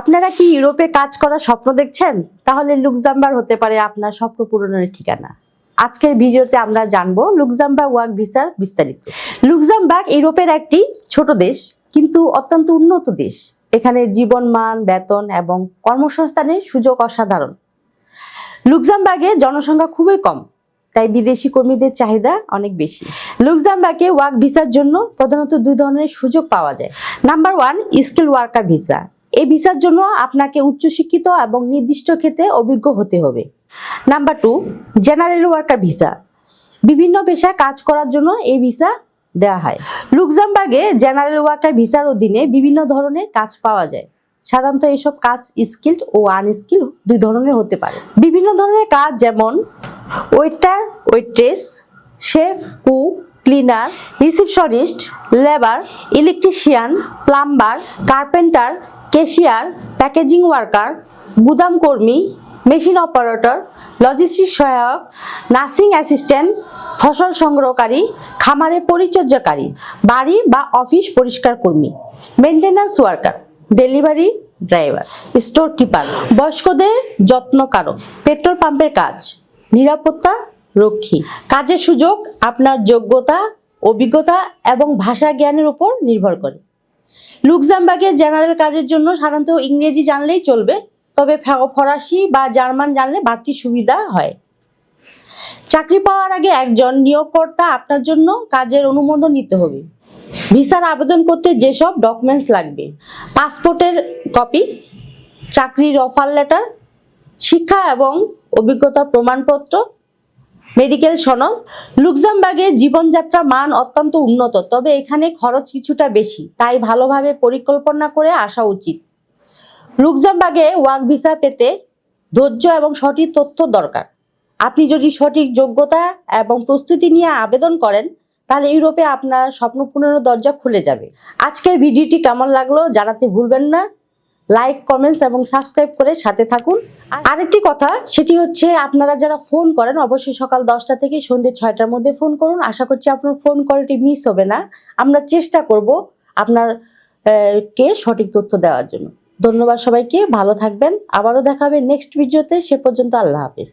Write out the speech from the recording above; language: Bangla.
আপনারা কি ইউরোপে কাজ করার স্বপ্ন দেখছেন? তাহলে লুকজাম্বার হতে পারে আপনার স্বপ্ন পূরণের ঠিকানা। আজকের ভিডিওতে আমরা জানব লুক্সামবার্গ ওয়ার্ক ভিসার বিস্তারিত। লুক্সামবার্গ ইউরোপের একটি ছোট দেশ, কিন্তু অত্যন্ত উন্নত দেশ। এখানে জীবন মান বেতন এবং কর্মসংস্থানের সুযোগ অসাধারণ। লুক্সামবার্গে জনসংখ্যা খুবই কম, তাই বিদেশি কর্মীদের চাহিদা অনেক বেশি। লুক্সামবার্গে ওয়ার্ক ভিসার জন্য প্রধানত দুই ধরনের সুযোগ পাওয়া যায়। Number one, skill worker visa. এই ভিসার জন্য আপনাকে উচ্চশিক্ষিত এবং নির্দিষ্ট ক্ষেত্রে অভিজ্ঞ হতে হবে। Number two general worker visa বিভিন্ন পেশায় কাজ করার জন্য এই ভিসা দেওয়া হয়। লুক্সামবার্গে জেনারেল ওয়ার্কার ভিসার অধীনে বিভিন্ন ধরনের কাজ পাওয়া যায়। সাধারণত এসব কাজ স্কিল্ড ও আনস্কিল দুই ধরনের হতে পারে। বিভিন্ন ধরনের কাজ যেমন waiter waitress chef cook cleaner, receptionist, labour, electrician, plumber, carpenter, cashier, packaging worker গুদাম কর্মী মেশিন অপারেটর, লজিস্টিক সহায়ক, নার্সিং অ্যাসিস্ট্যান্ট, ফসল সংগ্রহকারী খামারে পরিচর্যাকারী, বাড়ি বা অফিস পরিষ্কার কর্মী maintenance worker, delivery driver store keeper বয়স্কদের যত্নকারক, পেট্রোল পাম্পের কাজ, নিরাপত্তা রক্ষী। কাজের সুযোগ আপনার যোগ্যতা, অভিজ্ঞতা এবং ভাষা জ্ঞানের উপর নির্ভর করে। লুক্সামবার্গে জেনারেল কাজের জন্য সাধারণত ইংরেজি জানলেই চলবে, তবে ফরাসি বা জার্মান জানলে বাড়তি সুবিধা হয়। চাকরি পাওয়ার আগে একজন নিয়োগকর্তা আপনার জন্য কাজের অনুমোদন নিতে হবে। ভিসার আবেদন করতে যেসব ডকুমেন্টস লাগবে। পাসপোর্টের কপি, চাকরির অফার লেটার, শিক্ষা এবং অভিজ্ঞতা প্রমাণপত্র মেডিকেল সনদ লুক্সামবার্গে জীবনযাত্রা মান অত্যন্ত উন্নত, তবে এখানে খরচ কিছুটা বেশি, তাই ভালোভাবে পরিকল্পনা করে আসা উচিত। লুক্সামবার্গে ওয়ার্ক ভিসা পেতে ধৈর্য এবং সঠিক তথ্য দরকার। আপনি যদি সঠিক যোগ্যতা এবং প্রস্তুতি নিয়ে আবেদন করেন, তাহলে ইউরোপে আপনার স্বপ্ন পূরণের দরজা খুলে যাবে। আজকের ভিডিওটি কেমন লাগল জানাতে ভুলবেন না। লাইক কমেন্টস এবং সাবস্ক্রাইব করে সাথে থাকুন। আর আরেকটি কথা, সেটি হচ্ছে আপনারা যারা ফোন করেন, অবশ্যই সকাল দশটা থেকে সন্ধ্যে ছয়টার মধ্যে ফোন করুন। আশা করছি আপনার ফোন কলটি মিস হবে না। আমরা চেষ্টা করব আপনার কে সঠিক তথ্য দেওয়ার জন্য। ধন্যবাদ সবাইকে, ভালো থাকবেন। আবারও দেখাবে নেক্সট ভিডিওতে সে পর্যন্ত আল্লাহ হাফিজ।